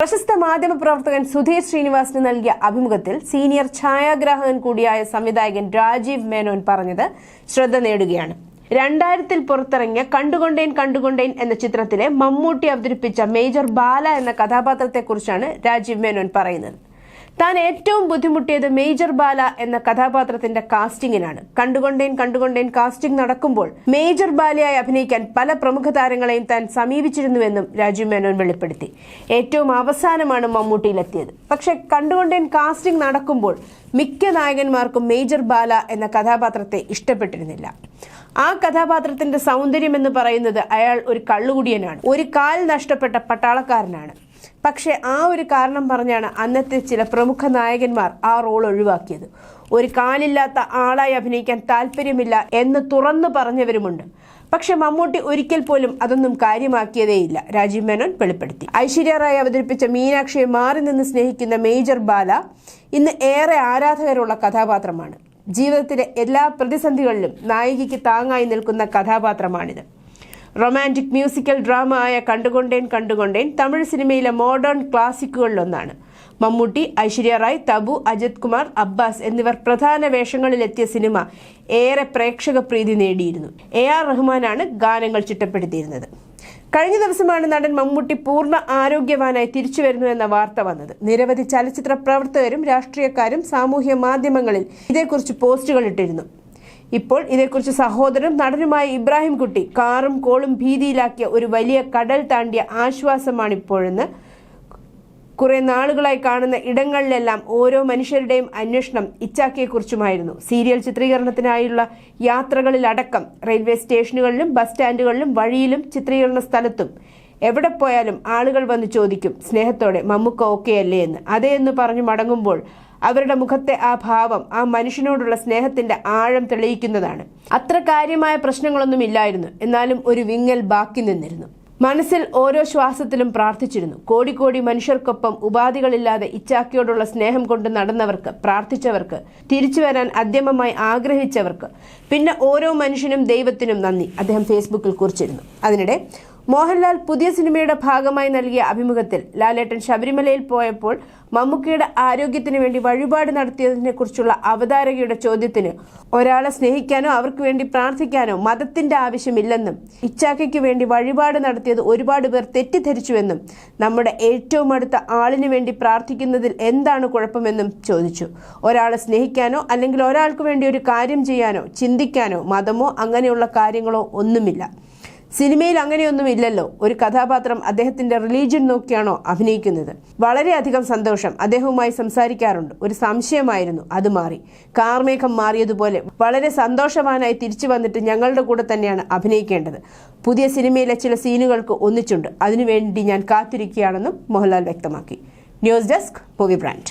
പ്രശസ്ത മാധ്യമ പ്രവർത്തകൻ സുധീർ ശ്രീനിവാസിന് നൽകിയ അഭിമുഖത്തിൽ സീനിയർ ഛായാഗ്രാഹകൻ കൂടിയായ സംവിധായകൻ രാജീവ് മേനോൻ പറഞ്ഞത് ശ്രദ്ധ നേടുകയാണ്. രണ്ടായിരത്തിൽ പുറത്തിറങ്ങിയ കണ്ടുകൊണ്ടേൻ കണ്ടുകൊണ്ടേൻ എന്ന ചിത്രത്തിലെ മമ്മൂട്ടി അവതരിപ്പിച്ച മേജർ ബാല എന്ന കഥാപാത്രത്തെക്കുറിച്ചാണ് രാജീവ് മേനോൻ പറയുന്നത്. താൻ ഏറ്റവും ബുദ്ധിമുട്ടിയത് മേജർ ബാല എന്ന കഥാപാത്രത്തിന്റെ കാസ്റ്റിംഗിനാണ് കണ്ടുകൊണ്ടേൻ കണ്ടുകൊണ്ടേൻ കാസ്റ്റിംഗ് നടക്കുമ്പോൾ മേജർ ബാലയായി അഭിനയിക്കാൻ പല പ്രമുഖ താരങ്ങളെയും താൻ സമീപിച്ചിരുന്നുവെന്നും രാജീവ് മേനോൻ വെളിപ്പെടുത്തി. ഏറ്റവും അവസാനമാണ് മമ്മൂട്ടിയിലെത്തിയത്. പക്ഷെ കണ്ടുകൊണ്ടേൻ കാസ്റ്റിംഗ് നടക്കുമ്പോൾ മിക്ക നായകന്മാർക്കും മേജർ ബാല എന്ന കഥാപാത്രത്തെ ഇഷ്ടപ്പെട്ടിരുന്നില്ല. ആ കഥാപാത്രത്തിന്റെ സൗന്ദര്യം എന്ന് പറയുന്നത് അയാൾ ഒരു കള്ളുകുടിയനാണ്. ഒരു കാൽ നഷ്ടപ്പെട്ട പട്ടാളക്കാരനാണ്. പക്ഷേ ആ ഒരു കാരണം പറഞ്ഞാണ് അന്നത്തെ ചില പ്രമുഖ നായകന്മാർ ആ റോൾ ഒഴിവാക്കിയത്. ഒരു കാലില്ലാത്ത ആളായി അഭിനയിക്കാൻ താല്പര്യമില്ല എന്ന് തുറന്നു പറഞ്ഞവരുമുണ്ട്. പക്ഷെ മമ്മൂട്ടി ഒരിക്കൽ പോലും അതൊന്നും കാര്യമാക്കിയതേയില്ല. രാജീവ് മേനോൻ വെളിപ്പെടുത്തി. ഐശ്വര്യ റായ് അവതരിപ്പിച്ച മീനാക്ഷിയെ മാറി നിന്ന് സ്നേഹിക്കുന്ന മേജർ ബാല ഇന്ന് ഏറെ ആരാധകരുള്ള കഥാപാത്രമാണ്. ജീവിതത്തിലെ എല്ലാ പ്രതിസന്ധികളിലും നായികയ്ക്ക് താങ്ങായി നിൽക്കുന്ന കഥാപാത്രമാണിത്. റൊമാന്റിക് മ്യൂസിക്കൽ ഡ്രാമ ആയ കണ്ടുകൊണ്ടേൻ കണ്ടുകൊണ്ടേൻ തമിഴ് സിനിമയിലെ മോഡേൺ ക്ലാസിക്കുകളിലൊന്നാണ്. മമ്മൂട്ടി ഐശ്വര്യ റായ് തബു അജിത് കുമാർ അബ്ബാസ് എന്നിവർ പ്രധാന വേഷങ്ങളിലെത്തിയ സിനിമ ഏറെ പ്രേക്ഷക പ്രീതി നേടിയിരുന്നു. എ ആർ റഹ്മാനാണ് ഗാനങ്ങൾ ചിട്ടപ്പെടുത്തിയിരുന്നത്. കഴിഞ്ഞ ദിവസമാണ് നടൻ മമ്മൂട്ടി പൂർണ ആരോഗ്യവാനായി തിരിച്ചു വരുന്നു എന്ന വാർത്ത വന്നത്. നിരവധി ചലച്ചിത്ര പ്രവർത്തകരും രാഷ്ട്രീയക്കാരും സാമൂഹ്യ മാധ്യമങ്ങളിൽ ഇതേക്കുറിച്ച് പോസ്റ്റുകൾ ഇട്ടിരുന്നു. ഇപ്പോൾ ഇതേക്കുറിച്ച് സഹോദരനും നടനുമായ ഇബ്രാഹിം കുട്ടി കാറും കോളും ഭീതിയിലാക്കിയ ഒരു വലിയ കടൽ താണ്ടിയ ആശ്വാസമാണിപ്പോഴെന്ന് കുറെ നാളുകളായി കാണുന്ന ഇടങ്ങളിലെല്ലാം ഓരോ മനുഷ്യരുടെയും അന്വേഷണം ഇച്ചാക്കിയെക്കുറിച്ചുമായിരുന്നു. സീരിയൽ ചിത്രീകരണത്തിനായുള്ള യാത്രകളിലടക്കം റെയിൽവേ സ്റ്റേഷനുകളിലും ബസ് സ്റ്റാൻഡുകളിലും വഴിയിലും ചിത്രീകരണ സ്ഥലത്തും എവിടെ പോയാലും ആളുകൾ വന്ന് ചോദിക്കും സ്നേഹത്തോടെ മമ്മുക്ക ഓക്കെ അല്ലേ? എന്ന്. അതേ എന്ന് പറഞ്ഞു മടങ്ങുമ്പോൾ അവരുടെ മുഖത്തെ ആ ഭാവം ആ മനുഷ്യനോടുള്ള സ്നേഹത്തിന്റെ ആഴം തെളിയിക്കുന്നതാണ്. അത്ര കാര്യമായ പ്രശ്നങ്ങളൊന്നും ഇല്ലായിരുന്നു. എന്നാലും ഒരു വിങ്ങൽ ബാക്കി നിന്നിരുന്നു. മനസ്സിൽ ഓരോ ശ്വാസത്തിലും പ്രാർത്ഥിച്ചിരുന്നു. കോടിക്കോടി മനുഷ്യർക്കൊപ്പം ഉപാധികളില്ലാതെ ഇച്ചാക്കിയോടുള്ള സ്നേഹം കൊണ്ട് നടന്നവർക്ക് പ്രാർത്ഥിച്ചവർക്ക് തിരിച്ചു വരാൻ അദ്യമമായി ആഗ്രഹിച്ചവർക്ക് പിന്നെ ഓരോ മനുഷ്യനും ദൈവത്തിനും നന്ദി. അദ്ദേഹം ഫേസ്ബുക്കിൽ കുറിച്ചിരുന്നു. അതിനിടെ മോഹൻലാൽ പുതിയ സിനിമയുടെ ഭാഗമായി നൽകിയ അഭിമുഖത്തിൽ ലാലേട്ടൻ ശബരിമലയിൽ പോയപ്പോൾ മമ്മൂക്കയുടെ ആരോഗ്യത്തിന് വേണ്ടി വഴിപാട് നടത്തിയതിനെ കുറിച്ചുള്ള അവതാരകയുടെ ചോദ്യത്തിന് ഒരാളെ സ്നേഹിക്കാനോ അവർക്ക് വേണ്ടി പ്രാർത്ഥിക്കാനോ മതത്തിന്റെ ആവശ്യമില്ലെന്നും ഇച്ചാക്കയ്ക്ക് വേണ്ടി വഴിപാട് നടത്തിയത് ഒരുപാട് പേർ തെറ്റിദ്ധരിച്ചുവെന്നും നമ്മുടെ ഏറ്റവും അടുത്ത ആളിന് വേണ്ടി പ്രാർത്ഥിക്കുന്നതിൽ എന്താണ് കുഴപ്പമെന്നും ചോദിച്ചു. ഒരാളെ സ്നേഹിക്കാനോ അല്ലെങ്കിൽ ഒരാൾക്ക് വേണ്ടി ഒരു കാര്യം ചെയ്യാനോ ചിന്തിക്കാനോ മതമോ അങ്ങനെയുള്ള കാര്യങ്ങളോ ഒന്നുമില്ല. സിനിമയിൽ അങ്ങനെയൊന്നും ഇല്ലല്ലോ ഒരു കഥാപാത്രം അദ്ദേഹത്തിന്റെ റിലീജിയൻ നോക്കിയാണോ അഭിനയിക്കുന്നത്. വളരെയധികം സന്തോഷം അദ്ദേഹവുമായി സംസാരിക്കാറുണ്ട്. ഒരു സംശയമായിരുന്നു അത് മാറി. കാർമേഘം മാറിയതുപോലെ വളരെ സന്തോഷവാനായി തിരിച്ചു വന്നിട്ട് ഞങ്ങളുടെ കൂടെ തന്നെയാണ് അഭിനയിക്കേണ്ടത്. പുതിയ സിനിമയിലെ ചില സീനുകൾക്ക് ഒന്നിച്ചുണ്ട്. അതിനുവേണ്ടി ഞാൻ കാത്തിരിക്കുകയാണെന്നും മോഹൻലാൽ വ്യക്തമാക്കി. News desk movie brand